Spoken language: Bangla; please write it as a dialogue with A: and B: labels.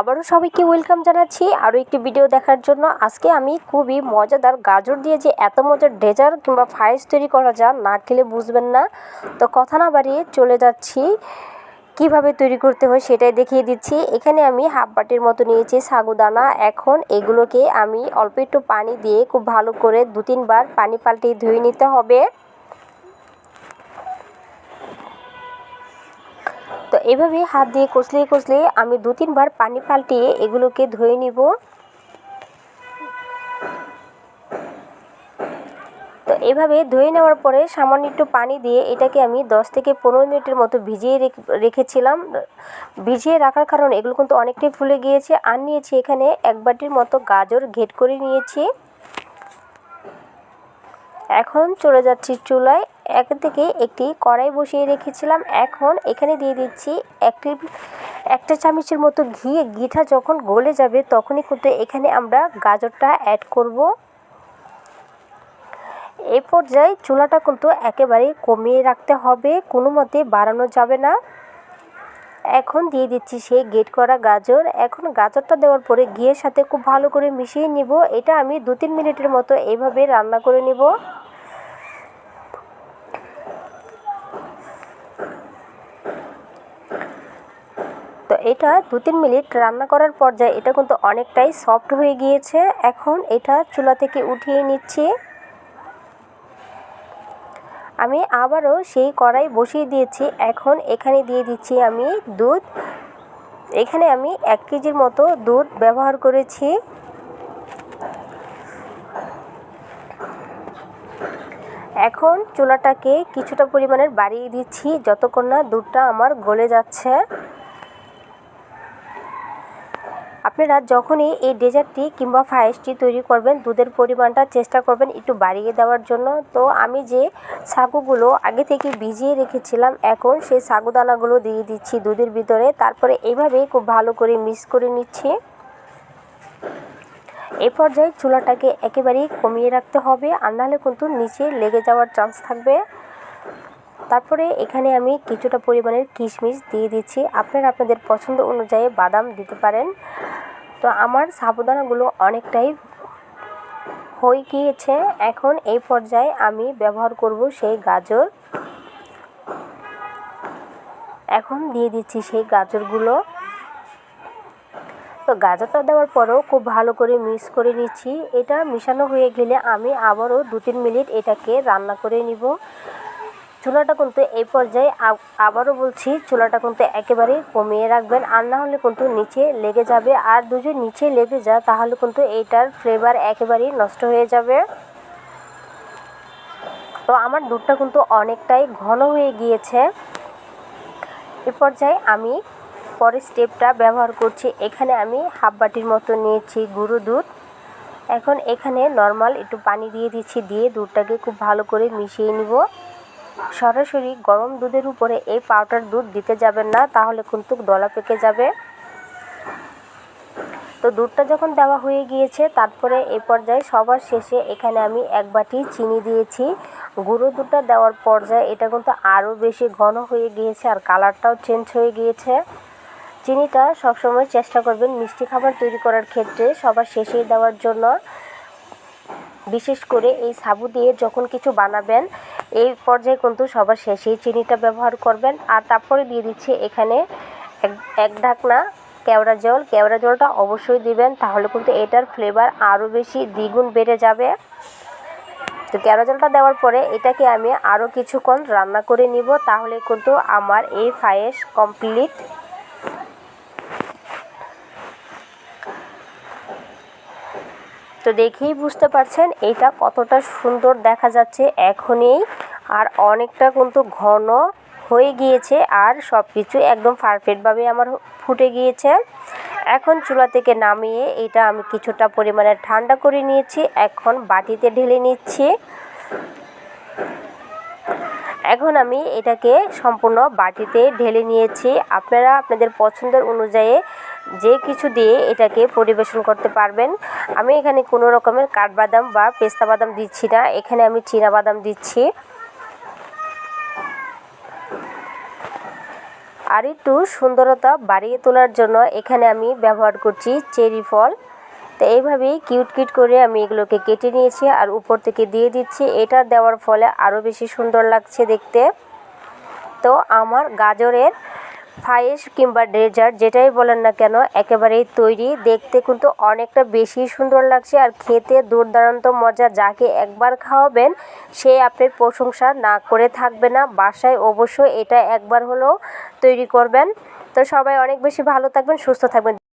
A: আবারও সবাইকে ওয়েলকাম জানাচ্ছি। আরও একটি ভিডিও দেখার জন্য আজকে আমি খুবই মজাদার গাজর দিয়ে যে এত মজার ডেজার কিংবা ফাইস তৈরি করা যায়, না খেলে বুঝবেন না। তো কথা না বাড়িয়ে চলে যাচ্ছি। কীভাবে তৈরি করতে হয় সেটাই দেখিয়ে দিচ্ছি। এখানে আমি হাফ বাটির মতো নিয়েছি সাগুদানা। এখন এগুলোকে আমি অল্প একটু পানি দিয়ে খুব ভালো করে দু তিনবার পানি পাল্টে ধুয়ে নিতে হবে। তো এভাবে হাত দিয়ে কষলে কষলে আমি দু তিনবার পানি পাল্টিয়ে এগুলোকে ধুয়ে নিব। তো এভাবে ধুয়ে নেওয়ার পরে সামান্য একটু পানি দিয়ে এটাকে আমি দশ থেকে পনেরো মিনিটের মতো ভিজিয়ে রেখেছিলাম। ভিজিয়ে রাখার কারণে এগুলো কিন্তু অনেকটাই ফুলে গিয়েছে। আর নিয়েছি এখানে এক বাটির মতো গাজর ঘেট করে নিয়েছি। এখন চলে যাচ্ছি চুলায়। এক থেকে একটি কড়াই বসিয়ে রেখেছিলাম। এখন এখানে দিয়ে দিচ্ছি একটি একটা চামচের মতো ঘি। ঘিটা যখন গলে যাবে তখনই কিন্তু এখানে আমরা গাজরটা অ্যাড করব। এ পর্যায়ে চুলাটা কিন্তু একেবারে কমিয়ে রাখতে হবে, কোনো মতে বাড়ানো যাবে না। এখন দিয়ে দিচ্ছি সেই গেট করা গাজর। এখন গাজরটা দেওয়ার পরে ঘিয়ের সাথে খুব ভালো করে মিশিয়ে নিব। এটা আমি দু তিন মিনিটের মতো এইভাবে রান্না করে নিব। তো এটা দু তিন মিনিট রান্না করার পর্যায়ে এটা কিন্তু অনেকটাই সফট হয়ে গিয়েছে। এখন এটা চুলা থেকে উঠিয়ে নিচ্ছি। আমি আবারও সেই কড়াই বসিয়ে দিয়েছি। এখন এখানে দিয়ে দিচ্ছি আমি দুধ। এখানে আমি এক কেজির মতো দুধ ব্যবহার করেছি। এখন চুলাটাকে কিছুটা পরিমাণের বাড়িয়ে দিচ্ছি, যতক্ষণ না দুধটা আমার গলে যাচ্ছে। আপনারা যখনই এই ডেজার্টটি কিংবা ফায়েসটি তৈরি করবেন, দুধের পরিমাণটা চেষ্টা করবেন একটু বাড়িয়ে দেওয়ার জন্য। তো আমি যে সাগুগুলো আগে থেকে ভিজিয়ে রেখেছিলাম, এখন সেই সাগুদানাগুলো দিয়ে দিচ্ছি দুধের ভিতরে। তারপরে এইভাবে খুব ভালো করে মিক্স করে নিচ্ছি। এ পর্যায়ে চুলাটাকে একেবারেই কমিয়ে রাখতে হবে। আর নাহলে কিন্তু নিচে লেগে যাওয়ার চান্স থাকবে। তারপরে এখানে আমি কিছুটা পরিমাণের কিশমিশ দিয়ে দিচ্ছি। আপনারা আপনাদের পছন্দ অনুযায়ী বাদাম দিতে পারেন। তো আমার সাবুদানাগুলো অনেকটাই হয়ে গিয়েছে। এখন এই পর্যায়ে আমি ব্যবহার করব সেই গাজর। এখন দিয়ে দিচ্ছি সেই গাজরগুলো। তো গাজরটা দেওয়ার পরেও খুব ভালো করে মিক্স করে নিচ্ছি। এটা মিশানো হয়ে গেলে আমি আবারও দু তিন মিনিট এটাকে রান্না করে নিব। চুলাটা কিন্তু এই পর্যায়ে আবারও বলছি, চুলাটা কিন্তু একেবারে কমিয়ে রাখবেন। আর না হলে কিন্তু নিচে লেগে যাবে। আর দুজন নিচে লেগে যায়, তাহলে কিন্তু এইটার ফ্লেভার একেবারেই নষ্ট হয়ে যাবে। তো আমার দুধটা কিন্তু অনেকটাই ঘন হয়ে গিয়েছে। এ পর্যায়ে আমি পরের স্টেপটা ব্যবহার করছি। এখানে আমি হাফ বাটির মতো নিয়েছি গুঁড়ো দুধ। এখন এখানে নর্মাল একটু পানি দিয়ে দিচ্ছি, দিয়ে দুধটাকে খুব ভালো করে মিশিয়ে নিব। সরাসরি গরম দুধের উপরে এই পাউডার দুধ দিতে যাবেন না, তাহলে কিন্তু দলা পেকে যাবে। তো দুধটা যখন দেওয়া হয়ে গিয়েছে, তারপরে এই পর্যায়ে সবার শেষে এখানে আমি এক বাটি চিনি দিয়েছি। গুঁড়ো দুধটা দেওয়ার পর্যায়ে এটা কিন্তু আরও বেশি ঘন হয়ে গিয়েছে আর কালারটাও চেঞ্জ হয়ে গিয়েছে। চিনিটা সবসময় চেষ্টা করবেন মিষ্টি খাবার তৈরি করার ক্ষেত্রে সবার শেষেই দেওয়ার জন্য। বিশেষ করে এই সাবু দিয়ে যখন কিছু বানাবেন এই পর্যায়ে কিন্তু সবার শেষেই চিনিটা ব্যবহার করবেন। আর তারপরে দিয়ে দিচ্ছি এখানে এক এক ঢাকনা কেওড়া জল। কেওড়া জলটা অবশ্যই দিবেন, তাহলে কিন্তু এটার ফ্লেভার আরও বেশি দ্বিগুণ বেড়ে যাবে। তো কেওড়া জলটা দেওয়ার পরে এটাকে আমি আরও কিছুক্ষণ রান্না করে নিব, তাহলে কিন্তু আমার এই ফায়েস কমপ্লিট তো দেখেই বুঝতে পারছেন এইটা কতটা সুন্দর দেখা যাচ্ছে এখনই। আর অনেকটা কিন্তু ঘন হয়ে গিয়েছে আর সব কিছু একদম পারফেক্টভাবে আমার ফুটে গিয়েছে। এখন চুলা থেকে নামিয়ে এটা আমি কিছুটা পরিমাণে ঠান্ডা করে নিয়েছি, এখন বাটিতে ঢেলে নিচ্ছি। এখন আমি এটাকে সম্পূর্ণ বাটিতে ঢেলে নিয়েছি। আপনারা আপনাদের পছন্দের অনুযায়ী যে কিছু দিয়ে এটাকে পরিবেশন করতে পারবেন। আমি এখানে কোনো রকমের কাঠবাদাম বা পেস্তা বাদাম দিচ্ছি না। এখানে আমি বাদাম দিচ্ছি। আর একটু সুন্দরতা বাড়িয়ে তোলার জন্য এখানে আমি ব্যবহার করছি চেরি ফল। তো এইভাবেই কিউট কিউট করে আমি এগুলোকে কেটে নিয়েছি আর উপর থেকে দিয়ে দিচ্ছি। এটা দেওয়ার ফলে আরও বেশি সুন্দর লাগছে দেখতে। তো আমার গাজরের ফাইস কিংবা ডেজার্ট যেটাই বলেন না কেন, একেবারেই তৈরি। দেখতে কিন্তু অনেকটা বেশি সুন্দর লাগছে আর খেতে দুর্দান্ত মজা। যাকে একবার খাওয়াবেন, সে আপনার প্রশংসা না করে থাকবে না। বাসায় অবশ্যই এটা একবার হলেও তৈরি করবেন। তো সবাই অনেক বেশি ভালো থাকবেন, সুস্থ থাকবেন।